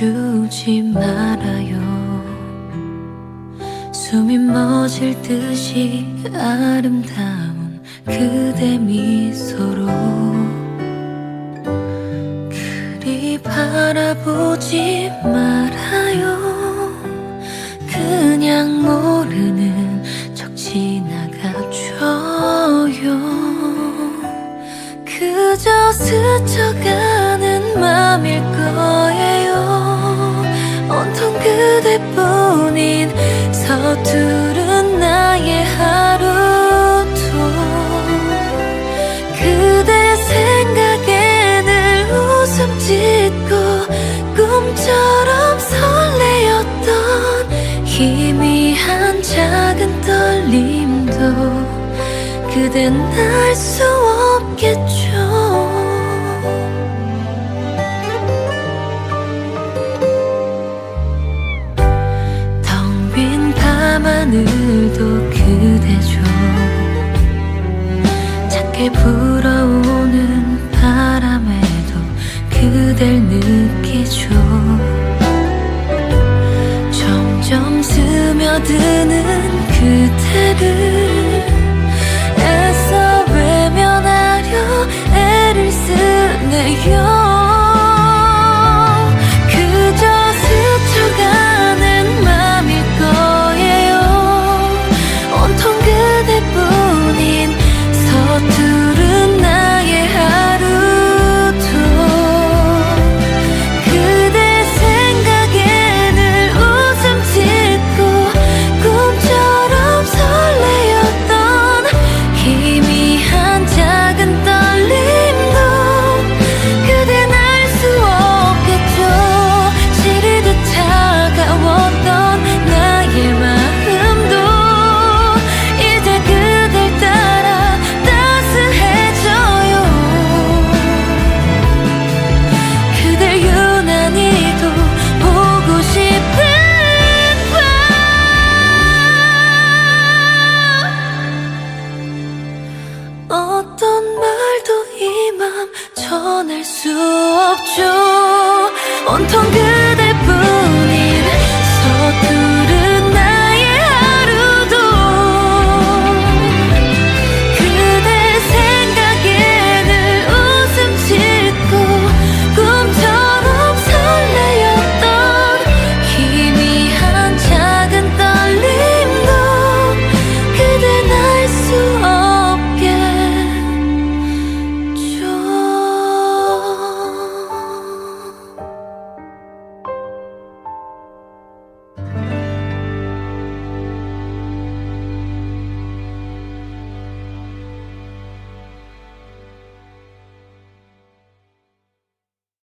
잊어주지 말아요. 숨이 멎을 듯이 아름다운 그대 미소로 그리 바라보지 말아요. 그냥 모르는 척 지나가줘요. 그저 스쳐가는 맘일 거 희미한 작은 떨림도 그댄 알 수 없겠죠. 텅 빈 밤하늘도 그대죠 작게 불어오는 바람에도 그댈 느끼 애써 외면하려 애를 쓰네요 수 없죠. 온통 그대